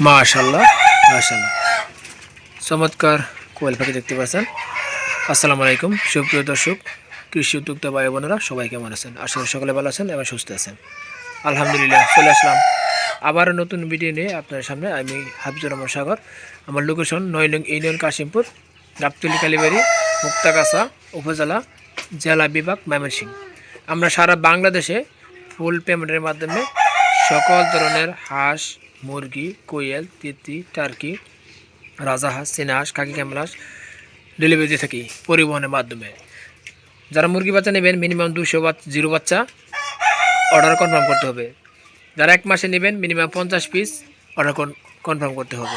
মাশাল্লাহ মাশাল্লাহ চমৎকার কোয়েল পাখি দেখতে পাচ্ছেন। আসসালামু আলাইকুম, সুপ্রিয় দর্শক, কৃষি উদ্যোক্তা ভাই বোনেরা, সবাই কেমন আছেন? করি সকলে ভালো আছেন এবং সুস্থ আছেন। আলহামদুলিল্লাহ, চলে আসলাম আবার নতুন ভিডিও নিয়ে আপনার সামনে। আমি হাফিজুর রহমান সাগর, আমার লোকেশন নয় নং ইউনিয়ন কাশিমপুর গাবতলি কালীবাড়ি, মুক্তাগাছা উপজেলা, জেলা বিভাগ ময়মনসিংহ। আমরা সারা বাংলাদেশে ফুল পেমেন্টের মাধ্যমে সকল ধরনের হাঁস মুরগি, কোয়েল, তিতি, টার্কি রাজাহাঁস চীনাহাঁস কাকি ক্যামলাস ডেলিভারি দিয়ে থাকি পরিবহনের মাধ্যমে। যারা মুরগি বাচ্চা নেবেন মিনিমাম দুশো বাচ্চা জিরো বাচ্চা অর্ডার কনফার্ম করতে হবে। যারা এক মাসে নেবেন মিনিমাম পঞ্চাশ পিস অর্ডার কনফার্ম করতে হবে।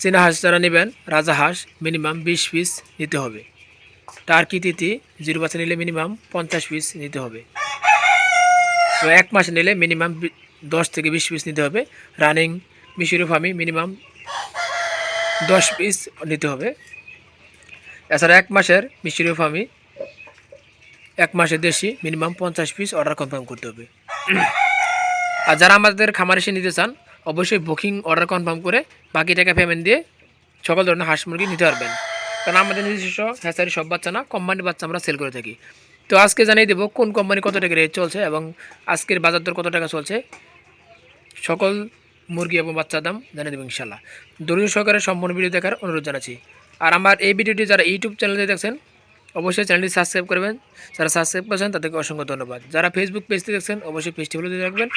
চীনা হাঁস যারা নেবেন রাজা হাঁস মিনিমাম বিশ পিস নিতে হবে। টার্কি, তিতি জিরো বাচ্চা নিলে মিনিমাম পঞ্চাশ পিস নিতে হবে। তো এক মাসে নিলে মিনিমাম দশ থেকে বিশ পিস নিতে হবে। রানিং মিশরি ফার্মি মিনিমাম দশ পিস নিতে হবে। এছাড়া এক মাসের মিশরি ফার্মি এক মাসের দেশি মিনিমাম পঞ্চাশ পিস অর্ডার কনফার্ম করতে হবে। আর যারা আমাদের খামার এসে নিতে চান, অবশ্যই বুকিং অর্ডার কনফার্ম করে বাকি টাকা পেমেন্ট দিয়ে সকল ধরনের হাঁস মুরগি নিতে পারবেন। কারণ আমাদের নিজস্ব হ্যাচারি সব বাচ্চা না কোম্পানির বাচ্চা আমরা সেল করে থাকি। তো আজকে জানিয়ে দেবো কোন কোম্পানি কত টাকা রেট চলছে এবং আজকের বাজার দর কত টাকা চলছে। সকল মুরগি এবং বাচ্চার দাম জানিয়ে দেবো ইনশাল্লাহ দলীয় সহকারে সম্পূর্ণ ভিডিও দেখার অনুরোধ জানাচ্ছি। আর আমার এই ভিডিওটি যারা ইউটিউব চ্যানেলে দেখছেন, অবশ্যই চ্যানেলটি সাবস্ক্রাইব করবেন। যারা সাবস্ক্রাইব করেছেন, তাদেরকে অসংখ্য ধন্যবাদ। যারা ফেসবুক পেজটি দেখছেন, অবশ্যই পেজটি ফলো দিয়ে রাখবেন।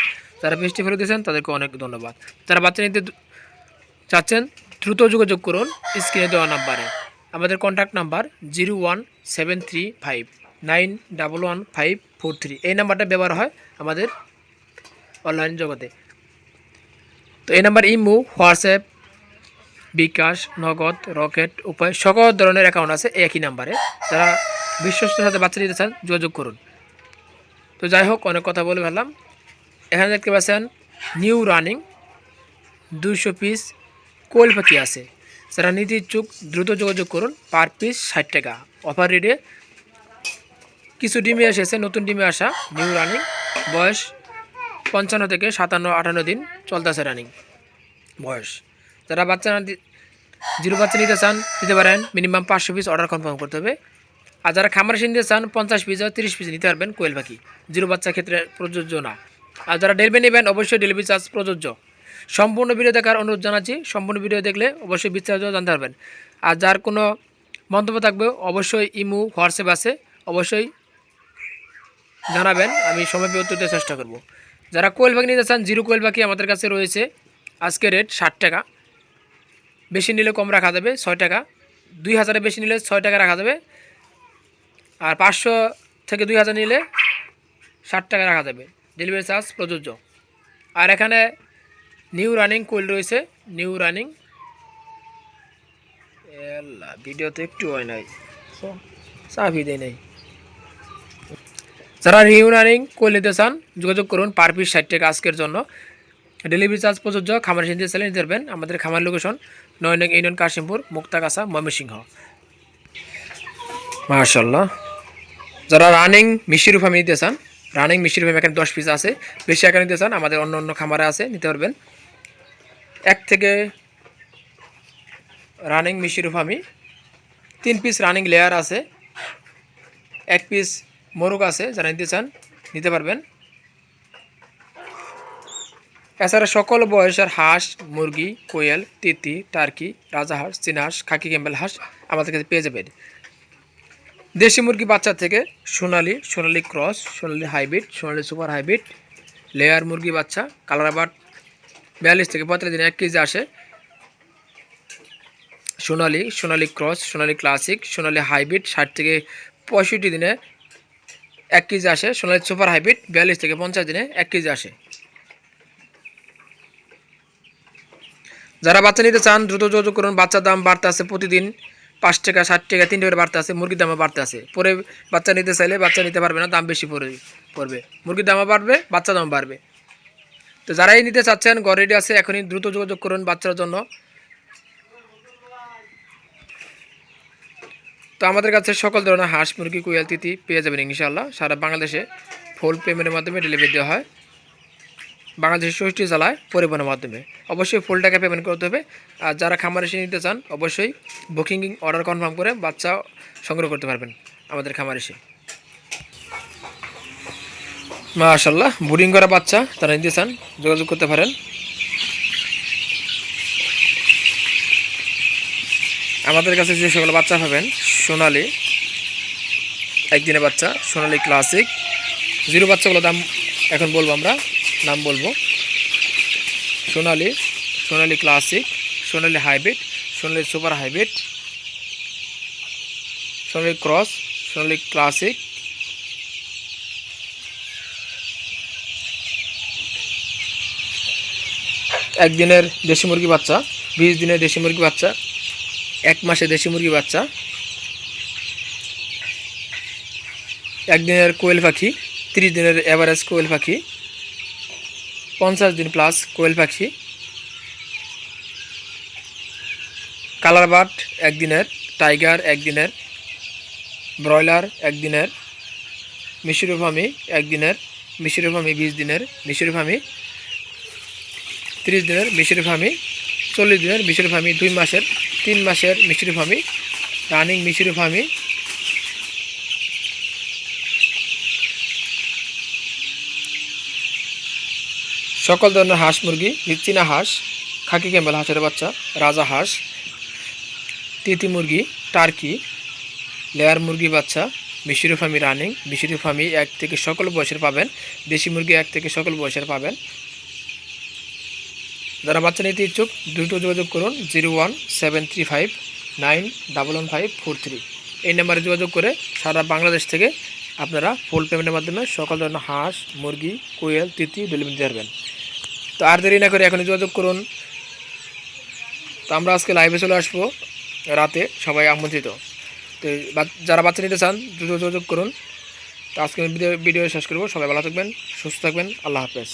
যারা পেজটি ফলো দিয়েছেন, তাদেরকে অনেক ধন্যবাদ। যারা বাচ্চা নিতে চাচ্ছেন, দ্রুত যোগাযোগ করুন স্ক্রিনে দেওয়া নাম্বারে। আমাদের contact number zero one seven three five nine double one five four three এই নাম্বারটা ব্যবহার হয় আমাদের অনলাইন জগতে। তো এই নাম্বার ইমো, হোয়াটসঅ্যাপ, বিকাশ, নগদ, রকেট, উপায়, সকল ধরনের অ্যাকাউন্ট আছে একই নাম্বারে। যারা বিশ্বস্তের সাথে বাচ্চা নিতে চান, যোগাযোগ করুন। তো যাই হোক, অনেক কথা বলে ফেললাম। এখানে দেখতে পাচ্ছেন নিউ রানিং দুইশো পিস কোয়েল পাখি আছে। যারা নিতে ইচ্ছুক, দ্রুত যোগাযোগ করুন পার পিস ষাট টাকা। অফার রেটে কিছু ডিমে এসেছে, নতুন ডিমে আসা নিউ রানিং বয়স পঞ্চান্ন থেকে সাতান্ন, আটান্ন দিন চলতেছে রানিং বয়স। যারা বাচ্চা জিরো বাচ্চা নিতে চান, নিতে পারেন। মিনিমাম পাঁচশো পিস অর্ডার কনফার্ম করতে হবে। আর যারা খামার নিতে চান, পঞ্চাশ পিস বা তিরিশ পিস নিতে পারবেন কোয়েল পাখি। জিরো বাচ্চার ক্ষেত্রে প্রযোজ্য না। আর যারা ডেলিভারি নেবেন, অবশ্যই ডেলিভারি চার্জ প্রযোজ্য। সম্পূর্ণ ভিডিও দেখার অনুরোধ জানাচ্ছি। সম্পূর্ণ ভিডিও দেখলে অবশ্যই বিস্তারিত জানতে পারবেন। আর যার কোনো মন্তব্য থাকবে, অবশ্যই ইমু, হোয়াটসঅ্যাপ আছে। অবশ্যই জানাবেন। আমি সময় দেওয়ার চেষ্টা করব। যারা কোয়েল পাখি নিতে চান জিরো কোয়েল পাখি আমাদের কাছে রয়েছে। আজকে রেট ষাট টাকা। বেশি নিলে কম রাখা যাবে ছয় টাকা। দুই হাজারে বেশি নিলে ছয় টাকা রাখা যাবে। আর পাঁচশো থেকে দুই হাজার নিলে ষাট টাকা রাখা যাবে। ডেলিভারি চার্জ প্রযোজ্য। আর এখানে নিউ রানিং কোয়েল রয়েছে। নিউ রানিং ভিডিওতে একটু হয় নাই। চাবি দেয় নাই। যারা রানিং কোয়েল নিতে চান, যোগাযোগ করুন পার পিস ষাট টাকা আজকের জন্য। ডেলিভারি চার্জ প্রযোজ্য, খামার সিন্ধি চ্যালেঞ্জ নিতে পারবেন। আমাদের খামার লোকেশন নয় নং ইউনিয়ন কাশিমপুর, মুক্তাগাছা, ময়মনসিংহ। মার্শাল্লাহ যারা রানিং মিষ্টির ফার্মে নিতে চান রানিং মিষ্টির ফার্মে এখানে দশ পিস আছে। বেশি এখানে নিতে চান, আমাদের অন্য অন্য খামারে আছে, নিতে পারবেন। এক থেকে রানিং মিষ্টির ফার্মি তিন পিস রানিং লেয়ার আছে। এক পিস মোরগ আছে, যারা নিতে চান, নিতে পারবেন। এছাড়া সকল বয়সের হাঁস, মুরগি, কোয়েল, তিতি, টার্কি রাজাহাঁস চীনাহাঁস খাকি ক্যাম্বেল হাঁস আমাদের কাছে পেয়ে যাবেন। দেশি মুরগি বাচ্চা থেকে Sonali Sonali cross, Sonali hybrid, Sonali super hybrid, layer মুরগি বাচ্চা, কালার আবার বিয়াল্লিশ থেকে পঁয়তাল্লিশ দিনে এক কেজি আসে। Sonali Sonali cross, Sonali classic, Sonali hybrid, ষাট থেকে পঁয়ষট্টি দিনে এক কেজি আসে, সোনালি সুপার হাইব্রিড, বিয়াল্লিশ থেকে পঞ্চাশ দিনে এক কেজি আসে। যারা বাচ্চা নিতে চান, দ্রুত যোগাযোগ করুন। বাচ্চার দাম বাড়তে আছে প্রতিদিন পাঁচ টাকা, ষাট টাকা তিনটে করে বাড়তে আছে। মুরগির দামও বাড়তে আছে। পরে বাচ্চা নিতে চাইলে বাচ্চা নিতে পারবে না, দাম বেশি পড়ে পড়বে। মুরগির দামও বাড়বে বাচ্চা দাম বাড়বে। তো যারাই নিতে চাচ্ছেন, ঘর রেডি আছে, এখনই দ্রুত যোগাযোগ করুন বাচ্চার জন্য। তো আমাদের কাছে সকল ধরনের হাঁস, মুরগি কুয়াল তিথি পেয়ে যাবেন ইনশাআল্লাহ। সারা বাংলাদেশে ফুল পেমেন্টের মাধ্যমে ডেলিভারি দেওয়া হয়। বাংলাদেশের ষষ্ঠী জেলায় পরিবহনের মাধ্যমে। অবশ্যই ফুল টাকা পেমেন্ট করতে হবে। আর যারা খামার এসে নিতে চান, অবশ্যই বুকিং অর্ডার কনফার্ম করে বাচ্চা সংগ্রহ করতে পারবেন আমাদের খামার এসে। মাশাল্লাহ বোর্ডিং করা বাচ্চা তারা নিতে চান, যোগাযোগ করতে পারেন। আমাদের কাছে যে সকল বাচ্চা পাবেন, সোনালি, একদিনের বাচ্চা, সোনালি ক্লাসিক জিরো বাচ্চাগুলো দাম এখন বলব আমরা, নাম বলব। Sonali Sonali classic Sonali hybrid Sonali super hybrid Sonali cross Sonali classic একদিনের দেশি মুরগি বাচ্চা, বিশ দিনের দেশি মুরগি বাচ্চা। এক মাসে দেশি মুরগি বাচ্চা। একদিনের কোয়েল পাখি, তিরিশ দিনের অ্যাভারেজ কোয়েল পাখি, পঞ্চাশ দিন প্লাস কোয়েল পাখি। কালার বাট একদিনের টাইগার একদিনের ব্রয়লার একদিনের মিশরি ফামি একদিনের মিশরি ফামি বিশ দিনের মিশরি ফামি তিরিশ দিনের মিশরি ফামি চল্লিশ দিনের মিশরি ফামি দুই মাসের তিন মাসের মিশরি ফার্মি, রানিং মিশরি ফার্মি। সকল ধরনের হাঁস মুরগি চীনা হাঁস, খাকি ক্যাম্বেল হাঁসের বাচ্চা, রাজা হাঁস, তিতি মুরগি, টার্কি, লেয়ার মুরগি বাচ্চা, মিশরি ফার্মি রানিং, মিশরি ফার্মি এক থেকে সকল বয়সের পাবেন, দেশি মুরগি এক থেকে সকল বয়সের পাবেন। যারা বাচ্চা নিতে ইচ্ছুক, দ্রুত যোগাযোগ করুন zero one seven three five nine double one five four three. এই নাম্বারে যোগাযোগ করে সারা বাংলাদেশ থেকে আপনারা ফুল পেমেন্টের মাধ্যমে সকল ধরনের হাঁস, মুরগি, কোয়েল, তিতি ডেলিভারি দিতে পারবেন। তো আর দেরি না করে এখনই যোগাযোগ করুন। তো আমরা আজকে লাইভে চলে আসব রাতে, সবাই আমন্ত্রিত। তো যারা বাচ্চা নিতে চান, দ্রুত যোগাযোগ করুন। তো আজকে ভিডিও শেষ করব। সবাই ভালো থাকবেন, সুস্থ থাকবেন। আল্লাহ হাফেজ।